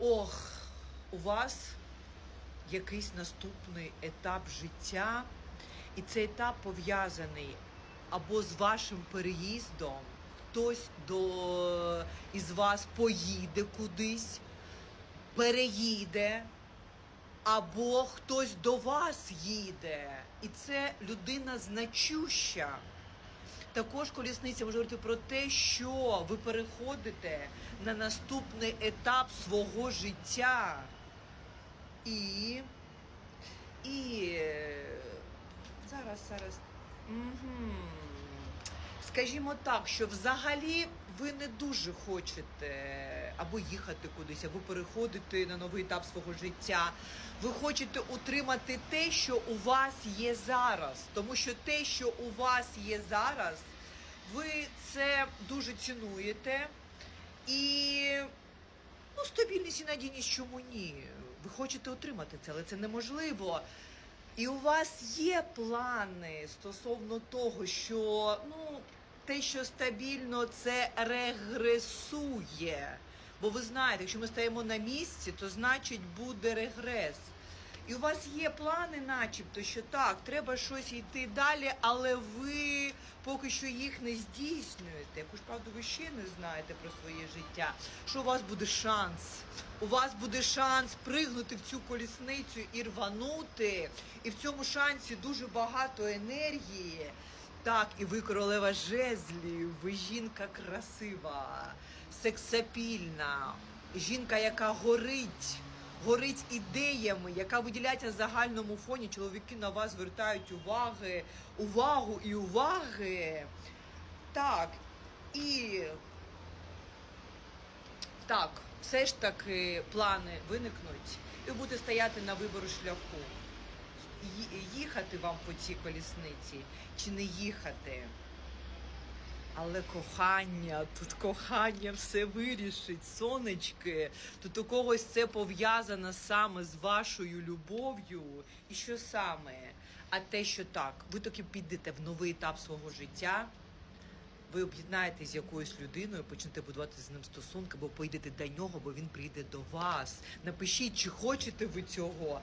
ох, у вас якийсь наступний етап життя, і цей етап пов'язаний або з вашим переїздом, хтось до із вас поїде кудись, переїде, або хтось до вас їде. І це людина значуща. Також колісниця може говорити про те, що ви переходите на наступний етап свого життя. І. І. Зараз, зараз. Угу. Скажімо так, що взагалі ви не дуже хочете або їхати кудись, або переходити на новий етап свого життя. Ви хочете утримати те, що у вас є зараз. Тому що те, що у вас є зараз, ви це дуже цінуєте. І ну, стабільність і надійність чому ні? Ви хочете отримати це, але це неможливо. І у вас є плани стосовно того, що ну, те, що стабільно, це регресує. Бо ви знаєте, якщо ми стаємо на місці, то значить буде регрес. І у вас є плани, начебто, що так, треба щось йти далі, але ви поки що їх не здійснюєте. Яку ж правду ви ще не знаєте про своє життя. Що у вас буде шанс? У вас буде шанс пригнути в цю колісницю і рванути. І в цьому шансі дуже багато енергії. Так, і ви королева жезлів, ви жінка красива, сексапільна, жінка, яка горить, горить ідеями, яка виділяється загальному фоні. Чоловіки на вас звертають уваги, увагу і уваги. Так, і так, все ж таки плани виникнуть, і ви будете стояти на вибору шляху. Їхати вам по цій колісниці чи не їхати. Але кохання, тут кохання все вирішить, сонечки. Тут у когось це пов'язано саме з вашою любов'ю. І що саме? А те, що так, ви таки підете в новий етап свого життя, ви об'єднаєтесь з якоюсь людиною, почнете будувати з ним стосунки, бо поїдете до нього, бо він прийде до вас. Напишіть, чи хочете ви цього.